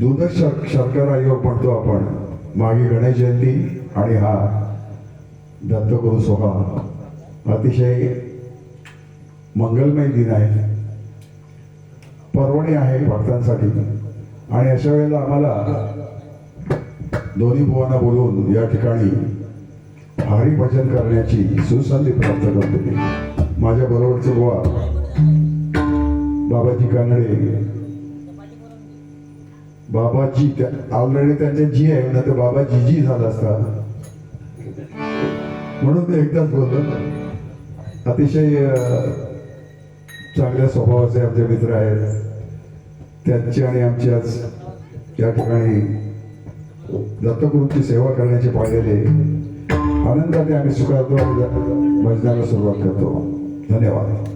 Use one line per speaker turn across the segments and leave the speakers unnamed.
दूध शर शंकर आयोग म्हणतो आपण. मागे गणेश जयंती आणि हा दत्तगुरु सोहळा. अतिशय मंगलमय दिन आहे. पर्वणी आहे भक्तांसाठी. आणि अशा वेळेला आम्हाला दोन्ही बुवांना बोलवून या ठिकाणी हरिभजन करण्याची सुसंधी प्राप्त करते माझ्या बरोबरचे बुवा बाबाजी कानडे बाबाजी ऑलरेडी त्यांच्या जी आहे ना तर बाबा जीजी झाला असता म्हणून ते एकदाच बोललो अतिशय चांगल्या स्वभावाचे आमचे मित्र आहेत. त्यांची आणि आमच्याच या ठिकाणी दत्तगुरूंची सेवा करण्याचे पाहिलेले आनंदाने आम्ही स्वीकारतो आणि भजनाला सुरुवात करतो. धन्यवाद.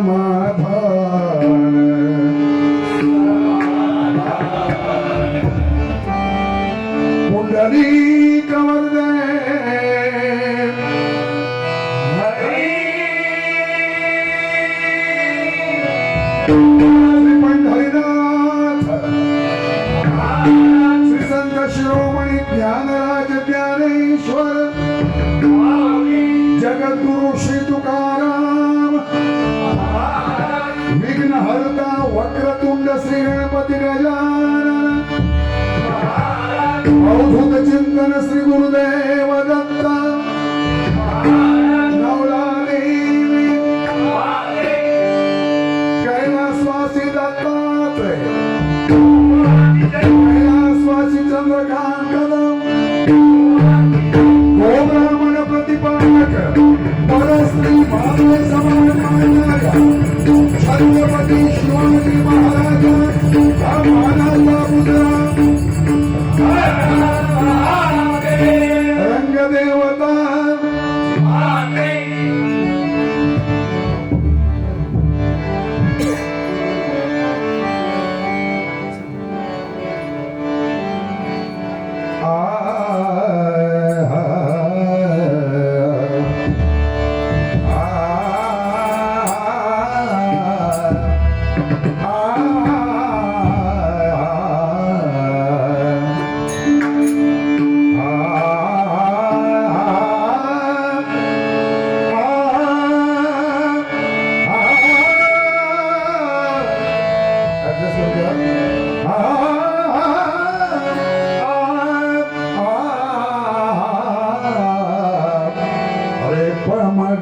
સમાધાન પુંડરી કવર જગદગુરુ શ્રી તુકારા श्री गणपती गजानन अवधूत चिंतन श्री गुरुदेव दत्ता.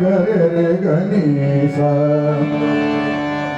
गरे गणेश.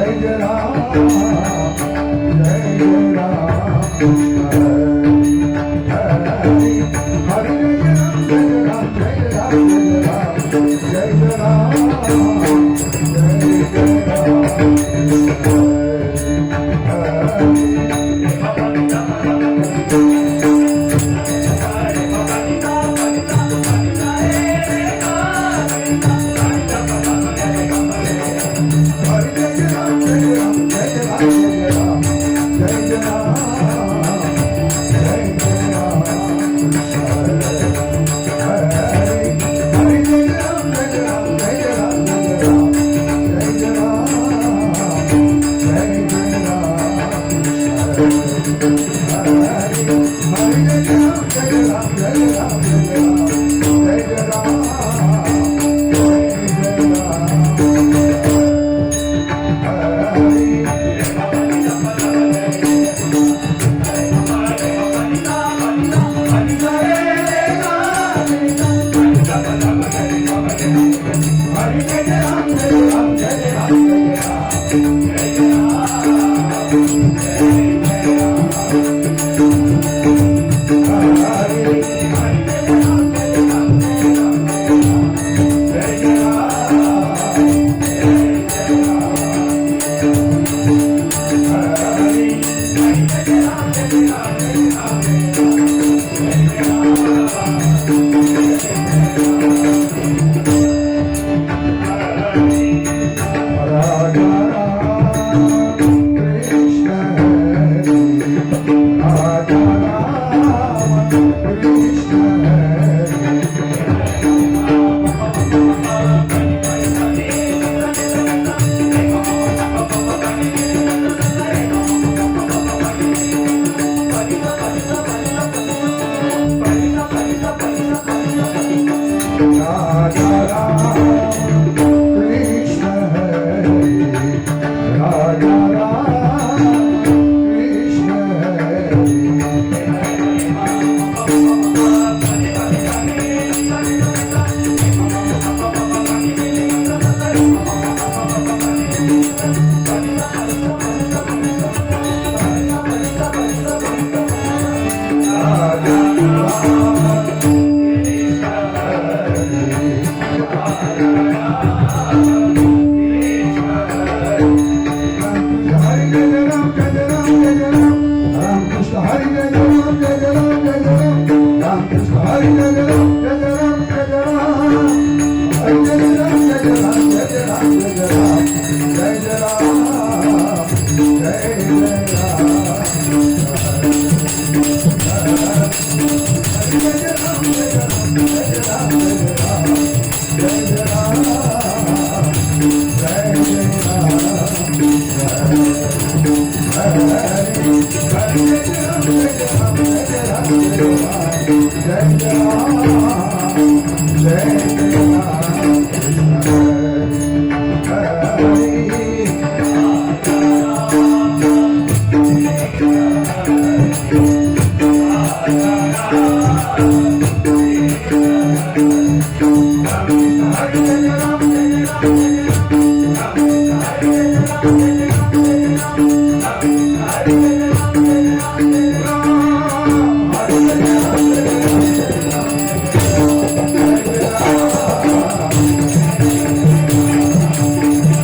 જય રામ જય Ram.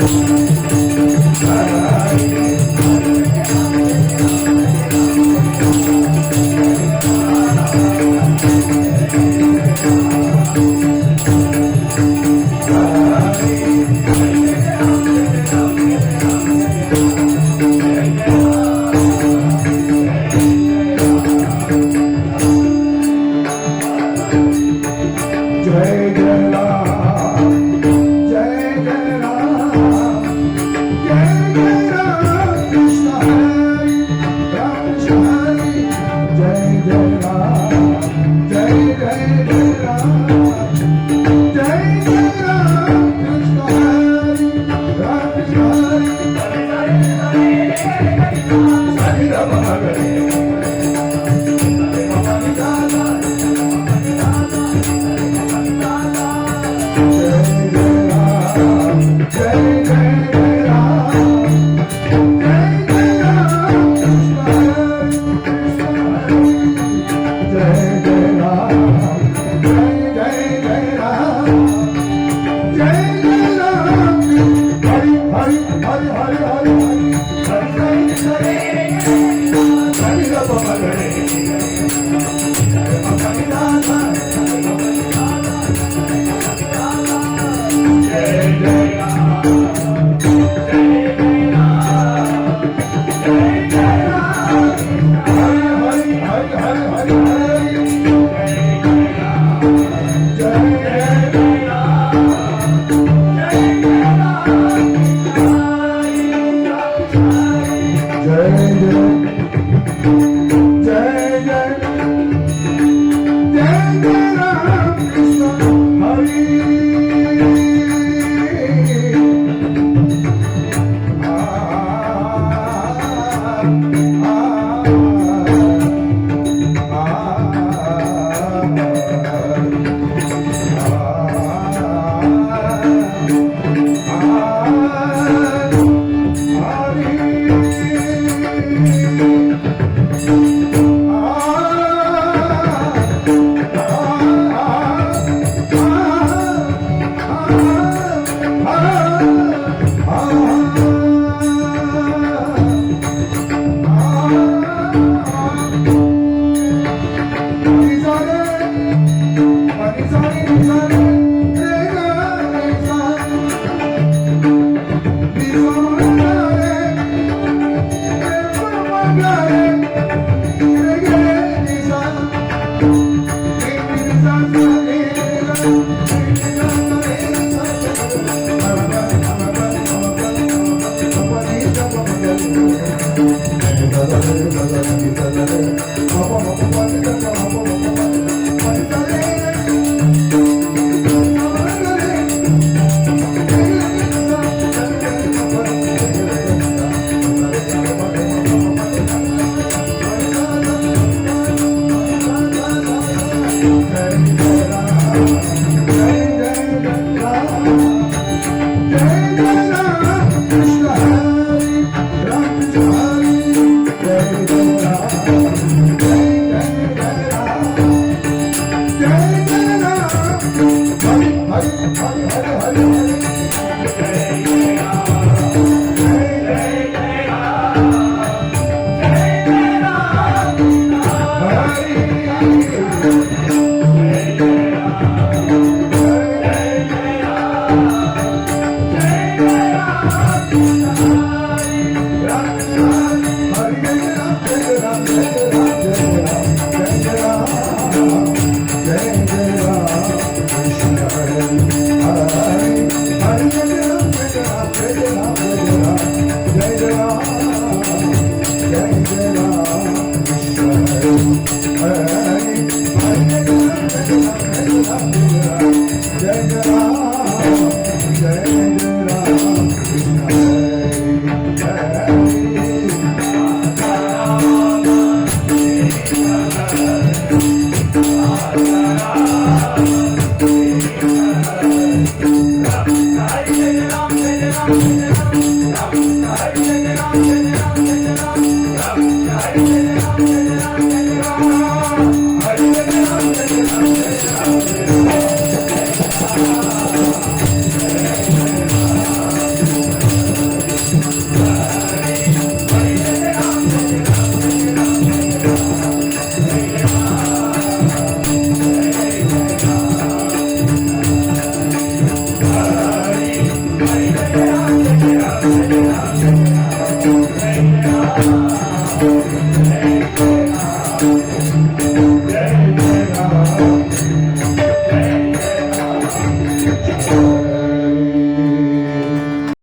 Thank you. Jai
Thank you. Thank you.